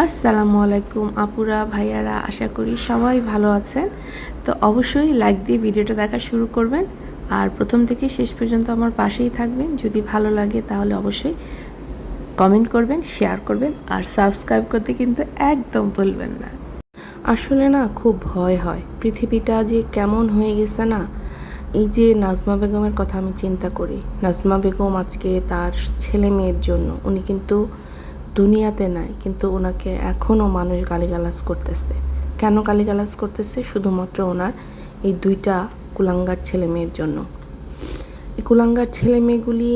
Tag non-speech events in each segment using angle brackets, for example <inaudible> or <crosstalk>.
আসসালামু আলাইকুম আপুরা, ভাইয়ারা, আশা করি সবাই ভালো আছেন। তো অবশ্যই লাইক দিয়ে ভিডিওটা দেখা শুরু করবেন। আর প্রথম থেকে শেষ পর্যন্ত আমার পাশেই থাকবেন। যদি ভালো লাগে তাহলে অবশ্যই কমেন্ট করবেন শেয়ার করবেন, আর সাবস্ক্রাইব করতে কিন্তু একদম ভুলবেন না। আসলে না, খুব ভয় হয়। পৃথিবীটা যে কেমন হয়ে গেছে না, এই যে নাজমা বেগমের কথা আমি চিন্তা করি। নাজমা বেগম আজকে তার ছেলে মেয়ের জন্য, উনি কিন্তু দুনিয়াতে নাই, কিন্তু ওনাকে এখনও মানুষ গালিগালাজ করতেছে। কেন গালিগালাজ করতেছে? শুধুমাত্র ওনার এই দুইটা কুলাঙ্গার ছেলে মেয়ের জন্য। এই কুলাঙ্গার ছেলে মেয়েগুলি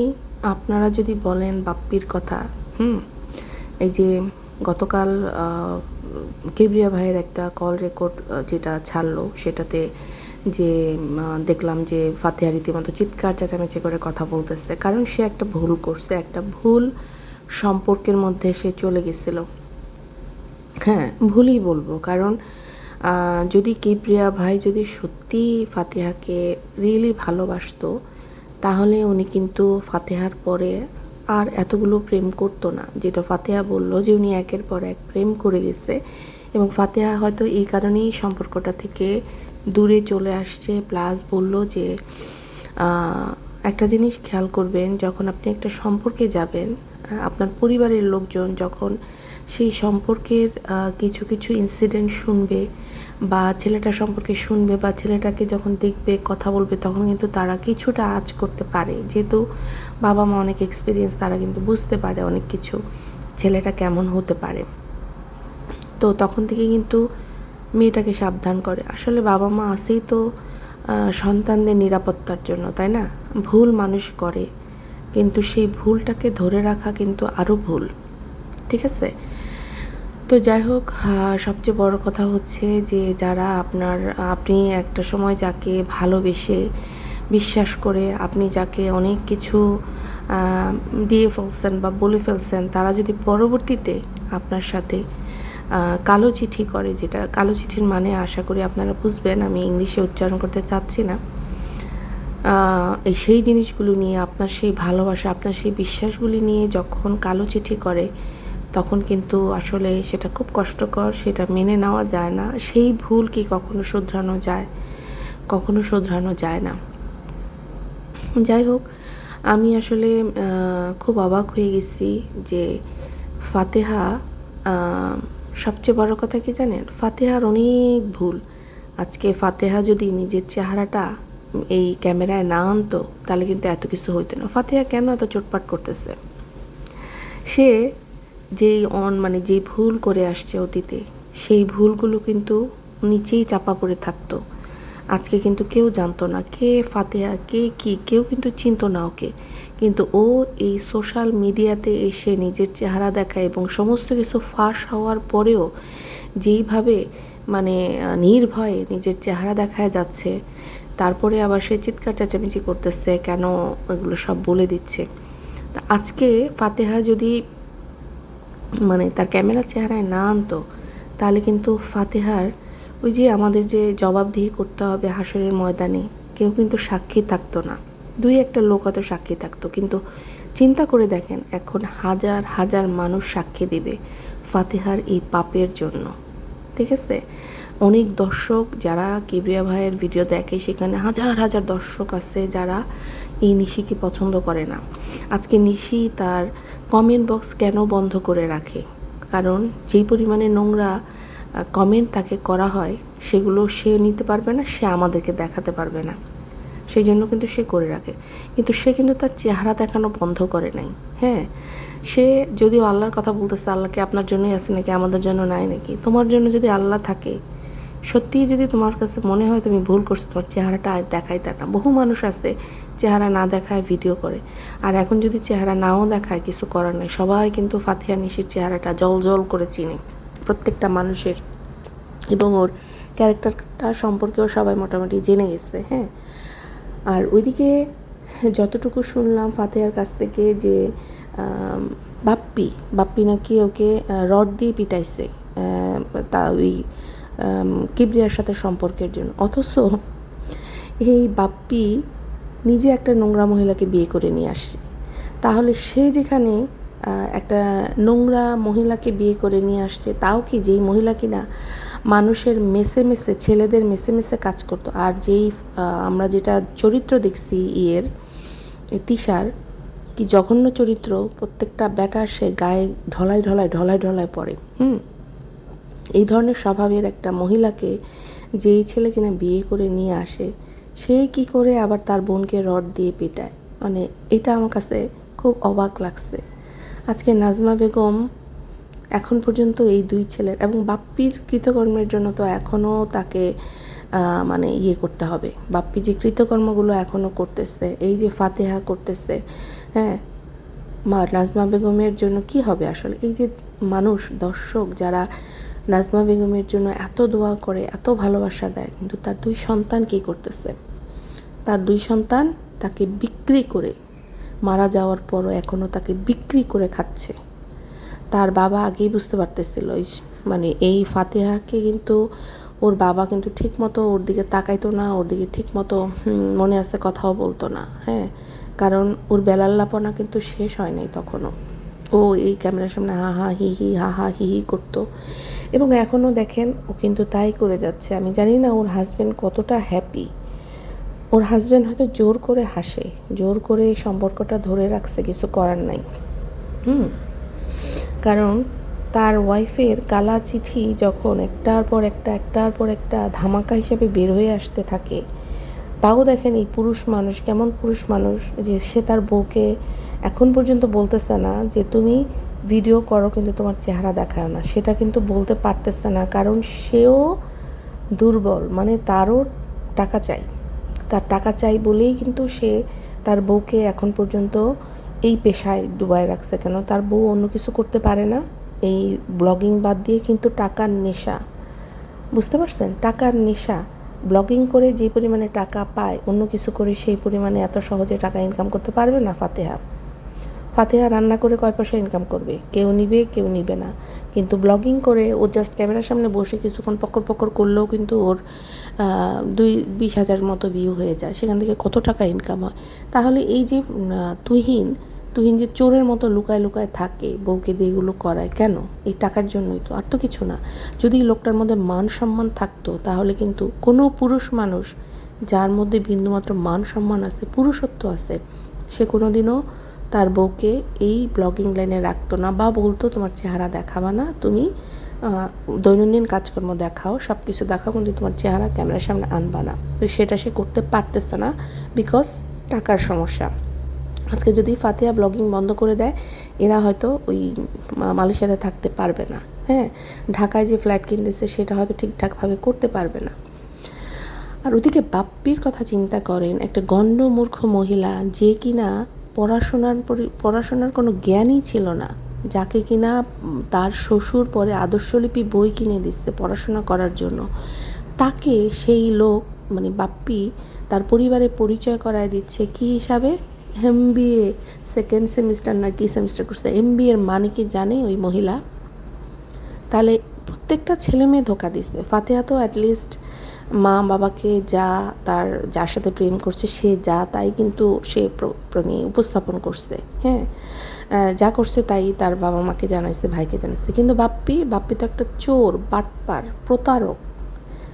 আপনারা যদি বলেন বাপ্পির কথা, হুম, এই যে গতকাল কেবরিয়া ভাইয়ের একটা কল রেকর্ড যেটা ছাড়লো, সেটাতে যে দেখলাম যে ফাতেহা রীতিমতো চিৎকার, চেঁচামেচি করে কথা বলতেছে। কারণ সে একটা ভুল করছে, একটা ভুল সম্পর্কের মধ্যে সে চলে গেছিল। হ্যাঁ ভুলই বলব। কারণ যদি কিপ্রিয়া ভাই যদি সত্যি ফাতেহাকে রিয়েলি ভালোবাসতো, তাহলে উনি কিন্তু ফাতেহার পরে আর এতগুলো প্রেম করতো না। যেটা ফাতেহা বলল যে উনি একের পর এক প্রেম করে গেছে এবং ফাতেহা হয়তো এই কারণেই সম্পর্কটা থেকে দূরে চলে আসছে। প্লাস বলল যে একটা জিনিস খেয়াল করবেন, যখন আপনি একটা সম্পর্কে যাবেন আপনার পরিবারের লোকজন যখন সেই সম্পর্কের কিছু কিছু ইনসিডেন্ট শুনবে বা ছেলেটা সম্পর্কে শুনবে বা ছেলেটাকে যখন দেখবে, কথা বলবে, তখন কিন্তু তারা কিছুটা আজ করতে পারে। যেহেতু বাবা মা অনেক এক্সপিরিয়েন্স তারা কিন্তু বুঝতে পারে অনেক কিছু ছেলেটা কেমন হতে পারে। তো তখন থেকে কিন্তু মেয়েটাকে সাবধান করে। আসলে বাবা মা আসেই তো সন্তানদের নিরাপত্তার জন্য, তাই না? ভুল মানুষ করে। কিন্তু সেই ভুলটাকে ধরে রাখা কিন্তু আরও ভুল। ঠিক আছে? তো যাই হোক সবচেয়ে বড় কথা হচ্ছে যে যারা আপনার, আপনি একটা সময় যাকে ভালোবেসে বিশ্বাস করে, আপনি যাকে অনেক কিছু দিয়ে ফেলছেন বা বলে ফেলছেন, তারা যদি পরবর্তীতে আপনার সাথে কালো চিঠি করে, যেটা কালো চিঠির মানে আশা করি আপনারা বুঝবেন, আমি ইংলিশে উচ্চারণ করতে চাচ্ছি না এই সেই জিনিসগুলো নিয়ে, আপনার সেই ভালোবাসা, আপনার সেই বিশ্বাসগুলি নিয়ে যখন কালো চিঠি করে, তখন কিন্তু আসলে সেটা খুব কষ্টকর, সেটা মেনে নেওয়া যায় না। সেই ভুল কি কখনো শুধরানো যায়? কখনো শুধরানো যায় না। যাই হোক, আমি আসলে খুব অবাক হয়ে গেছি যে ফাতেহা সবচেয়ে বড় কথা কি জানেন? ফাতেহার অনেক ভুল। আজকে ফাতেহা যদি নিজের চেহারাটা এই ক্যামেরায় না আনতো, তাহলে কিন্তু এত কিছু হইতো না। ফাতেহা কেন এত চোটপাট করতেছে? সে যেই অন মানে যেই ভুল করে আসছে অতীতে, সেই ভুলগুলো কিন্তু নিচেই চাপা পড়ে থাকতো। আজকে কিন্তু কেউ জানতো না কে ফাতেহা, কে কি, কেউ কিন্তু চিনতো না ওকে। কিন্তু ও এই সোশ্যাল মিডিয়াতে এসে নিজের চেহারা দেখায় এবং সমস্ত কিছু ফাঁস হওয়ার পরেও যেইভাবে মানে নির্ভয়ে নিজের চেহারা দেখায় যাচ্ছে তারপরে আবার সে চিৎকার চেঁচামেচি করতেছে, কেন এগুলো সব বলে দিচ্ছে? তা আজকে ফাতেহা যদি মানে তার ক্যামেরা চেহারায় না আনতো, তাহলে কিন্তু ফাতেহার ওই যে আমাদের যে জবাবদিহি করতে হবে হাসরের ময়দানে, কেউ কিন্তু সাক্ষী থাকতো না। দুই একটা লোক হয়তো সাক্ষী থাকতো, কিন্তু চিন্তা করে দেখেন, এখন হাজার হাজার মানুষ সাক্ষী দিবে ফাতেহার এই পাপের জন্য। ঠিক আছে? অনেক দর্শক যারা কিবরিয়া ভাইয়ের ভিডিও দেখে, সেখানে হাজার হাজার দর্শক আছে যারা এই নিশিকে পছন্দ করে না। আজকে নিশি তার কমেন্ট বক্স কেন বন্ধ করে রাখে? কারণ যেই পরিমাণে নোংরা কমেন্ট তাকে করা হয়, সেগুলো সে নিতে পারবে না, সে আমাদেরকে দেখাতে পারবে না। সেই জন্য কিন্তু সে করে রাখে। কিন্তু সে কিন্তু তার চেহারা দেখানো বন্ধ করে নাই। হ্যাঁ সে যদিও আল্লাহর কথা বলতেছে, আল্লাহকে আপনার জন্যই আছে নাকি, আমাদের জন্য নাই নাকি? তোমার জন্য যদি আল্লাহ থাকে সত্যিই যদি তোমার কাছে মনে হয় তুমি ভুল করছ, তোমার চেহারাটা আর দেখাই দেখাইতে না। বহু মানুষ আছে চেহারা না দেখায় ভিডিও করে। আর এখন যদি চেহারা নাও দেখায়, কিছু করার নাই। সবাই কিন্তু ফাতিহা নিশির চেহারাটা জল জল করে চিনে প্রত্যেকটা মানুষের। এবং ওর ক্যারেক্টারটা সম্পর্কেও সবাই মোটামুটি জেনে গেছে হ্যাঁ। আর ওইদিকে যতটুকু শুনলাম ফাতেহার কাছ থেকে যে বাপ্পি বাপ্পি নাকি ওকে রড দিয়ে পিটাইছে তা ওই কিবরিয়ার সাথে সম্পর্কের জন্য। অথচ এই বাপ্পি নিজে একটা নোংরা মহিলাকে বিয়ে করে নিয়ে আসছে। তাহলে সে যেখানে একটা নোংরা মহিলাকে বিয়ে করে নিয়ে আসছে, তাও কি যেই মহিলা কিনা মানুষের মেসে মেসে, ছেলেদের মেসে মেসে কাজ করতো। আর যেই আমরা যেটা চরিত্র দেখছি ইয়ের তিশার, কি জঘন্য চরিত্র, প্রত্যেকটা ব্যাটার সে গায়ে ঢলায় ঢলায় ঢলায় ঢলায় পড়ে। হুম? এই ধরনের স্বভাবের একটা মহিলাকে যেই ছেলে কিনা বিয়ে করে নিয়ে আসে, সে কি করে আবার তার বোনকে রড দিয়ে পেটায়? মানে এটা আমার কাছে খুব অবাক লাগছে। আজকে নাজমা বেগম এখন পর্যন্ত এই দুই ছেলের এবং বাপ্পির কৃতকর্মের জন্য তো এখনও তাকে মানে ইয়ে করতে হবে। বাপ্পি যে কৃতকর্মগুলো এখনও করতেছে, এই যে ফাতেহা করতেছে হ্যাঁ মা, নাজমা বেগমের জন্য কি হবে আসলে? এই যে মানুষ, দর্শক যারা নাজমা বেগমের জন্য এত দোয়া করে, এত ভালোবাসা দেয়, কিন্তু তার দুই সন্তান কি করতেছে? তার দুই সন্তান তাকে বিক্রি করে মারা যাওয়ার পরও এখনও তাকে বিক্রি করে খাচ্ছে। তার বাবা আগেই বুঝতে পারতেছিল মানে এই ফাতেহাকে কিন্তু ওর বাবা কিন্তু ঠিক মতো ওর দিকে তাকাইতো না, ওর দিকে ঠিক মতো মনে আছে কথাও বলতো না হ্যাঁ? কারণ ওর বেলাল্লাপনা কিন্তু শেষ হয় নাই তখনও। ও এই ক্যামেরার সামনে হা হা, হি হি, হা হা, হি হি করতো। এবং এখনও দেখেন ও কিন্তু তাই করে যাচ্ছে। আমি জানি না ওর হাজব্যান্ড কতটা হ্যাপি ওর হাজব্যান্ড হয়তো জোর করে হাসে, জোর করে সম্পর্কটা ধরে রাখছে, কিছু করার নাই। হুম। কারণ তার ওয়াইফের কালা চিঠি যখন একটার পর একটা, একটার পর একটা ধামাকা হিসেবে বের হয়ে আসতে থাকে, তাও দেখেন এই পুরুষ মানুষ, কেমন পুরুষ মানুষ যে সে তার বউকে এখন পর্যন্ত বলতেছে না যে, তুমি ভিডিও করো, কিন্তু তোমার চেহারা দেখায় না। সেটা কিন্তু বলতে পারতেছে না, কারণ সেও দুর্বল মানে তারও টাকা চাই। তার টাকা চাই বলেই কিন্তু সে তার বউকে এখন পর্যন্ত এই পেশায় ডুবায় রাখছে কেন? তার বউ অন্য কিছু করতে পারে না। এই ব্লগিং বাদ দিয়ে কিন্তু টাকার নেশা। বুঝতে পারছেন? টাকার নেশা। ব্লগিং করে যে পরিমাণে টাকা পায়, অন্য কিছু করে সেই পরিমাণে এত সহজে টাকা ইনকাম করতে পারবে না ফাতেহা। ফাতেহা রান্না করে কয় পয়সা ইনকাম করবে? কেউ নিবে কেউ নিবে না। কিন্তু ব্লগিং করে ও জাস্ট ক্যামেরার সামনে বসে কিছুক্ষণ পকর পকর করলেও কিন্তু ওর দুই, বিশ হাজার মতো ভিউ হয়ে যায়। সেখান থেকে কত টাকা ইনকাম হয়? তাহলে এই যে তুহিন তুহিন যে চোরের মতো লুকায় লুকায় থাকে, বউকে দিয়ে এগুলো করায় কেন? এই টাকার জন্যই তো, আর তো কিছু না। যদি লোকটার মধ্যে মান সম্মান থাকতো, তাহলে কিন্তু কোনো পুরুষ মানুষ, যার মধ্যে বিন্দুমাত্র মান সম্মান আছে, পুরুষত্ব আছে, সে কোনোদিনও তার বউকে এই ব্লগিং লাইনে রাখতো না বা বলতো, তোমার চেহারা দেখাবা না, তুমি দৈনন্দিন কাজকর্ম দেখাও সব কিছু দেখাও, কিন্তু তোমার চেহারা ক্যামেরার সামনে আনবা না। তো সেটা সে করতে পারতেছে না বিকজ টাকার সমস্যা। আজকে যদি ফাতেহা ব্লগিং বন্ধ করে দেয়, এরা হয়তো ওই মালয়েশিয়াতে থাকতে পারবে না হ্যাঁ? ঢাকায় যে ফ্ল্যাট কিনতেছে, সেটা হয়তো ঠিকঠাকভাবে করতে পারবে না। আর ওদিকে বাপ্পির কথা চিন্তা করেন, একটা গণ্ড মূর্খ মহিলা যে কিনা পড়াশোনার পড়াশোনার কোনো জ্ঞানই ছিল না। যাকে কিনা তার শ্বশুর পরে আদর্শলিপি বই কিনে দিচ্ছে পড়াশোনা করার জন্য। তাকে সেই লোক মানে বাপ্পি, তার পরিবারে পরিচয় করায় দিচ্ছে কি হিসাবে? এম সেকেন্ড সেমিস্টার না কি সেমিস্টার করছে? এম এর মানে কি জানে ওই মহিলা? তাহলে প্রত্যেকটা ছেলে মেয়ে ধোকা দিচ্ছে। ফাতেহা তো অ্যাটলিস্ট মা বাবাকে যা তার, যার সাথে প্রেম করছে, সে যা তাই কিন্তু সে উপস্থাপন করছে হ্যাঁ? যা করছে তাই তার বাবা মাকে জানাইছে, ভাইকে জানাইছে। কিন্তু বাপ্পি বাপ্পি তো একটা চোর, বাটপার, প্রতারক।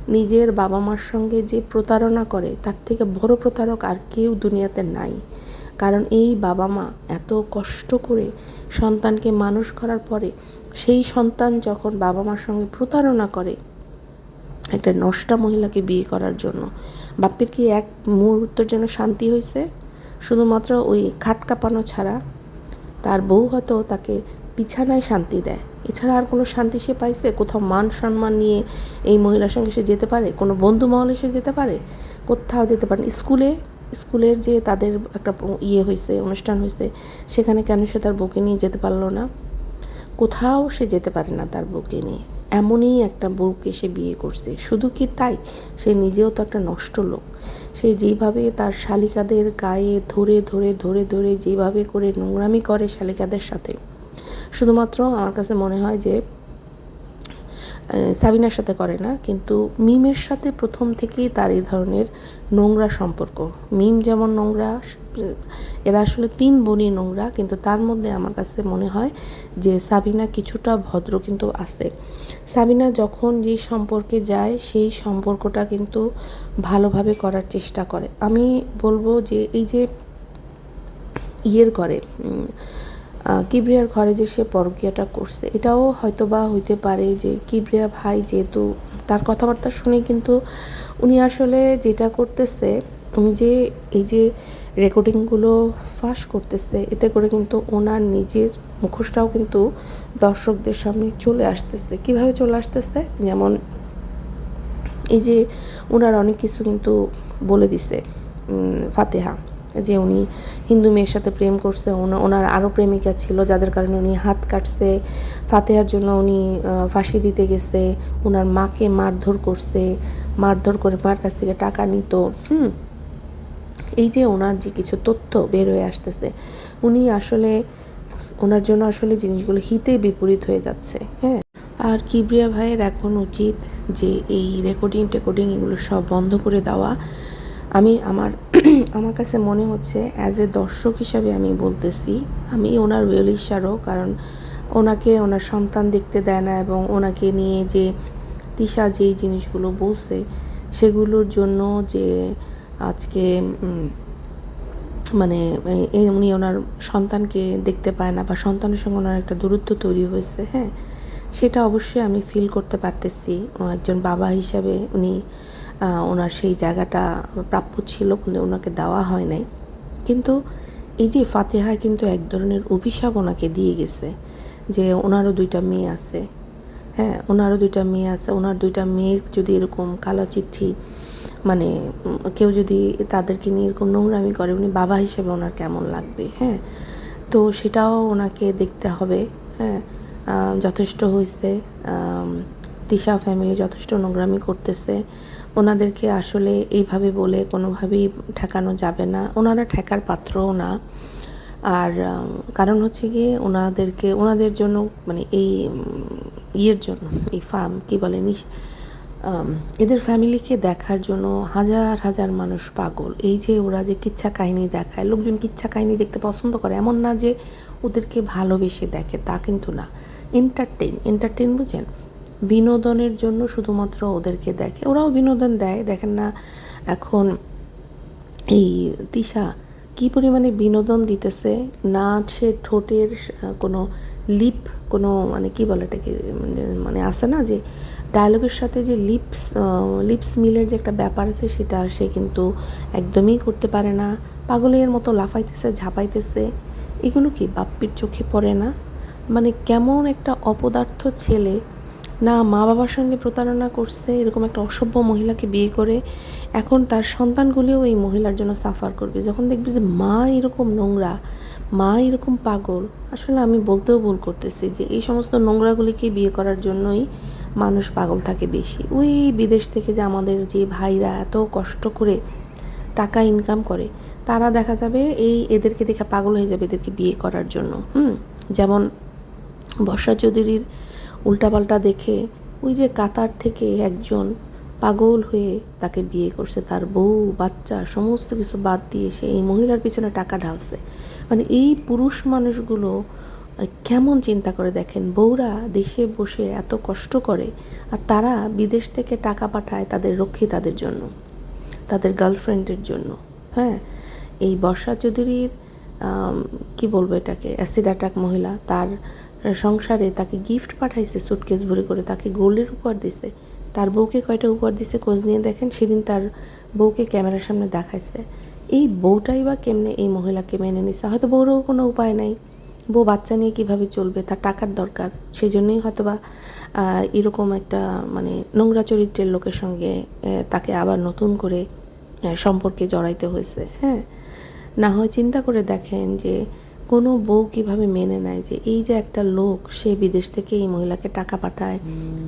নিজের বাবা মার সঙ্গে যে প্রতারণা করে, তার থেকে বড় প্রতারক আর কেউ দুনিয়াতে নাই। কারণ এই বাবা মা এত কষ্ট করে সন্তানকে মানুষ করার পরে, সেই সন্তান যখন বাবা মার সঙ্গে প্রতারণা করে একটা নষ্টা মহিলাকে বিয়ে করার জন্য। বাপ্পির কি এক মুহূর্তের জন্য শান্তি হয়েছে শুধুমাত্র ওই খাট কাঁপানো ছাড়া তার বউ হয়তো তাকে বিছানায় শান্তি দেয়। এছাড়া আর কোনো শান্তি সে পাইছে? কোথাও মান সম্মান নিয়ে এই মহিলার সঙ্গে সে যেতে পারে? কোনো বন্ধু মহলে সে যেতে পারে? কোথাও যেতে পারে। স্কুলে, স্কুলের যে তাদের একটা ইয়ে হয়েছে অনুষ্ঠান হয়েছে সেখানে কেন সে তার বউকে নিয়ে যেতে পারল না? কোথাও সে যেতে পারে না তার বউকে নিয়ে। এমনই একটা বউকে সে বিয়ে করছে। শুধু কি তাই? সে নিজেও তো একটা নষ্ট লোক। সে যেভাবে তার শালিকাদের গায়ে ধরে ধরে ধরে ধরে যেভাবে করে নোংরামি করে শালিকাদের সাথে, শুধুমাত্র আমার কাছে মনে হয় যে সাবিনার সাথে করে না, কিন্তু মিমের সাথে প্রথম থেকেই তার এই ধরনের নোংরা সম্পর্ক। মিম যেমন নোংরা, এরা আসলে তিন বোনই নোংরা, কিন্তু তার মধ্যে আমার কাছে মনে হয় যে সাবিনা কিছুটা ভদ্র কিন্তু আছে। সাবিনা যখন যে সম্পর্কে যায়, সেই সম্পর্কটা কিন্তু ভালোভাবে করার চেষ্টা করে। আমি বলব যে, এই যে ইয়ের করে কিবরিয়ার ঘরে যে সে পরকীয়াটা করছে, এটাও হয়তো বা হইতে পারে যে কিবরিয়া ভাই যেহেতু তার কথাবার্তা শুনে কিন্তু উনি আসলে যেটা করতেছে, উনি যে এই যে রেকর্ডিংগুলো ফাঁস করতেছে, এতে করে কিন্তু ওনার নিজের মুখোশটাও কিন্তু দর্শকদের সামনে চলে আসতেছে। কীভাবে চলে আসতেছে? যেমন এই যে ওনার অনেক কিছু কিন্তু বলে দিছে ফাতেহা, যে উনি হিন্দু মেয়ের সাথে প্রেম করছে ওনার আরও প্রেমিকা ছিল যাদের কারণে উনি হাত কাটছে। ফাতেহার জন্য উনি ফাঁসি দিতে গেছে ওনার মাকে মারধর করছে, মারধর করে মার কাছ থেকে টাকা নিত। হুম, এই যে ওনার যে কিছু তথ্য বের হয়ে আসতেছে, উনি আসলে ওনার জন্য আসলে জিনিসগুলো হিতে বিপরীত হয়ে যাচ্ছে হ্যাঁ। আর কিবরিয়া ভাইয়ের এখন উচিত যে এই রেকর্ডিং টেকর্ডিং এগুলো সব বন্ধ করে দেওয়া। আমি আমার <clears throat> আমার কাছে মনে হচ্ছে অ্যাজ এ দর্শক হিসাবে আমি বলতেছি, আমি ওনার ওয়েল ইশারও কারণ ওনাকে ওনার সন্তান দেখতে দেয় না এবং ওনাকে নিয়ে যে তিশা যেই জিনিসগুলো বলছে, সেগুলোর জন্য যে আজকে মানে উনি ওনার সন্তানকে দেখতে পায় না বা সন্তানের সঙ্গে ওনার একটা দূরত্ব তৈরি হয়েছে হ্যাঁ? সেটা অবশ্যই আমি ফিল করতে পারতেছি। একজন বাবা হিসাবে উনি ওনার সেই জায়গাটা প্রাপ্য ছিল কিন্তু ওনাকে দেওয়া হয় নাই। কিন্তু এই যে ফাতেহা কিন্তু এক ধরনের অভিশাপ ওনাকে দিয়ে গেছে যে ওনারও দুইটা মেয়ে আছে হ্যাঁ? ওনারও দুইটা মেয়ে আছে, ওনার দুইটা মেয়ের যদি এরকম কালো চিঠি মানে কেউ যদি তাদেরকে নিয়ে এরকম নোংরামি করে, উনি বাবা হিসেবে ওনার কেমন লাগবে হ্যাঁ? তো সেটাও ওনাকে দেখতে হবে হ্যাঁ? যথেষ্ট হয়েছে তিশা ফ্যামিলি যথেষ্ট নোংরামি করতেছে। ওনাদেরকে আসলে এইভাবে বলে কোনোভাবেই ঠেকানো যাবে না। ওনারা ঠেকার পাত্রও না। আর কারণ হচ্ছে গিয়ে ওনাদেরকে, ওনাদের জন্য মানে এই ইয়ের জন্য, এই ফার্ম কী বলে, নিশ এদের ফ্যামিলিকে দেখার জন্য হাজার হাজার মানুষ পাগল। এই যে ওরা যে কিচ্ছা কাহিনী দেখায়, লোকজন কিচ্ছা কাহিনী দেখতে পছন্দ করে, এমন না যে ওদেরকে ভালোবেসে দেখে, তা কিন্তু না। এন্টারটেইন এন্টারটেইন বুঝেন? বিনোদনের জন্য শুধুমাত্র ওদেরকে দেখে। ওরাও বিনোদন দেয়, দেখেন না এখন এই তিশা কি পরিমাণে বিনোদন দিতেছে, না সে ঠোঁটের কোনো লিপ কোনো মানে কি বলে এটাকে, মানে- মানে আছে না যে ডায়লগের সাথে যে লিপস লিপস মিলের যে একটা ব্যাপার আছে সেটা সে কিন্তু একদমই করতে পারে না। পাগলের মতো লাফাইতেছে, ঝাঁপাইতেছে। এগুলো কি বাপ্পির চোখে পড়ে না? মানে কেমন একটা অপদার্থ ছেলে। না মা বাবার সঙ্গে প্রতারণা করছে, এরকম একটা অসভ্য মহিলাকে বিয়ে করে। এখন তার সন্তানগুলিও এই মহিলার জন্য সাফার করবে। যখন দেখবে যে মা এরকম নোংরা, মা এরকম পাগল, আসলে আমি বলতেও ভুল করতেছি যে এই সমস্ত নোংরাগুলিকে বিয়ে করার জন্যই মানুষ পাগল থাকে বেশি। ওই বিদেশ থেকে যে আমাদের যে ভাইরা এত কষ্ট করে টাকা ইনকাম করে, তারা দেখা যাবে এই এদেরকে দেখে পাগল হয়ে যাবে এদেরকে বিয়ে করার জন্য। হুম? যেমন বর্ষা চৌধুরীর উল্টাপাল্টা দেখে ওই যে কাতার থেকে একজন পাগল হয়ে তাকে বিয়ে করছে, তার বউ, বাচ্চা, সমস্ত কিছু বাদ দিয়ে সে এই মহিলার পিছনে টাকা ঢালছে। মানে এই পুরুষ মানুষগুলো কেমন চিন্তা করে দেখেন? বউরা দেশে বসে এত কষ্ট করে আর তারা বিদেশ থেকে টাকা পাঠায় তাদের রক্ষী তাদের জন্য, তাদের গার্লফ্রেন্ডের জন্য হ্যাঁ? এই বর্ষা চৌধুরীর কি বলব এটাকে? অ্যাসিড অ্যাটাক মহিলা, তার সংসারে তাকে গিফট পাঠাইছে সুটকেস ভরে করে, তাকে গোল্ডের উপহার দিছে। তার বউকে কয়টা উপহার দিছে খোঁজ নিয়ে দেখেন? সেদিন তার বউকে ক্যামেরার সামনে দেখাইছে। এই বউটাই বা কেমনে এই মহিলাকে মেনে নিছে? হয়তো বউরও কোনো উপায় নাই। বউ বাচ্চা নিয়ে কীভাবে চলবে তার টাকার দরকার। সেই জন্যই হয়তো বা আহ, এরকম একটা মানে নোংরা চরিত্রের লোকের সঙ্গে তাকে আবার নতুন করে সম্পর্কে জড়াইতে হয়েছে হ্যাঁ? না হয় চিন্তা করে দেখেন যে কোনো বউ কীভাবে মেনে নেয় যে এই যে একটা লোক সে বিদেশ থেকে এই মহিলাকে টাকা পাঠায়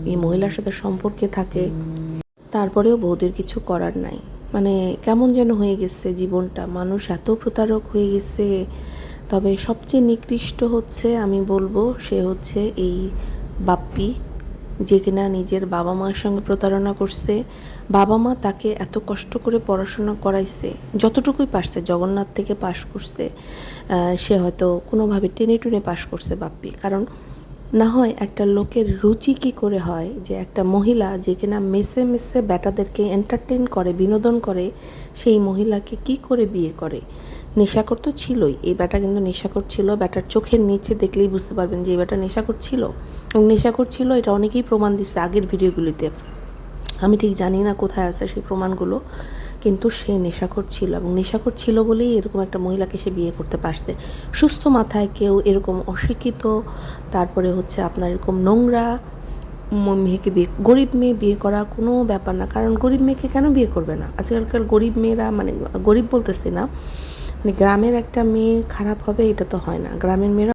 এই মহিলার সাথে সম্পর্কে থাকে তারপরেও বউদের কিছু করার নাই। মানে কেমন যেন হয়ে গেছে জীবনটা। মানুষ এত প্রতারক হয়ে গেছে তবে সবচেয়ে নিকৃষ্ট হচ্ছে, আমি বলব, সে হচ্ছে এই বাপ্পি, যে কিনা নিজের বাবা মার সঙ্গে প্রতারণা করছে। বাবা মা তাকে এত কষ্ট করে পড়াশোনা করাইছে, যতটুকুই পারছে, জগন্নাথ থেকে পাশ করছে সে হয়তো কোনোভাবে টেনে টুনে পাশ করছে বাপ্পি। কারণ না হয় একটা লোকের রুচি কি করে হয়, যে একটা মহিলা যে কিনা মেসে মেসে বেটাদেরকে এন্টারটেন করে, বিনোদন করে, সেই মহিলাকে কি করে বিয়ে করে? নেশাকর তো ছিলই। এই ব্যাটা কিন্তু নেশাকর ছিল। ব্যাটার চোখের নিচে দেখলেই বুঝতে পারবেন যে এই ব্যাটা নেশাকর ছিল। এবং নেশাকর ছিল, এটা অনেকেই প্রমাণ দিচ্ছে আগের ভিডিওগুলিতে। আমি ঠিক জানি না কোথায় আছে সেই প্রমাণগুলো, কিন্তু সে নেশাখোর ছিল। এবং নেশাখোর ছিল বলেই এরকম একটা মহিলাকে সে বিয়ে করতে পারছে। সুস্থ মাথায় কেউ এরকম অশিক্ষিত, তারপরে হচ্ছে আপনার এরকম নোংরা মেয়েকে বিয়ে, গরিব মেয়ে বিয়ে করা কোনো ব্যাপার না। কারণ গরিব মেয়েকে কেন বিয়ে করবে না? আজকালকার গরিব মেয়েরা মানে গরিব বলতেছি না। গ্রামের একটা মেয়ে খারাপ হবে এটা তো হয় না। গ্রামের মেয়েরা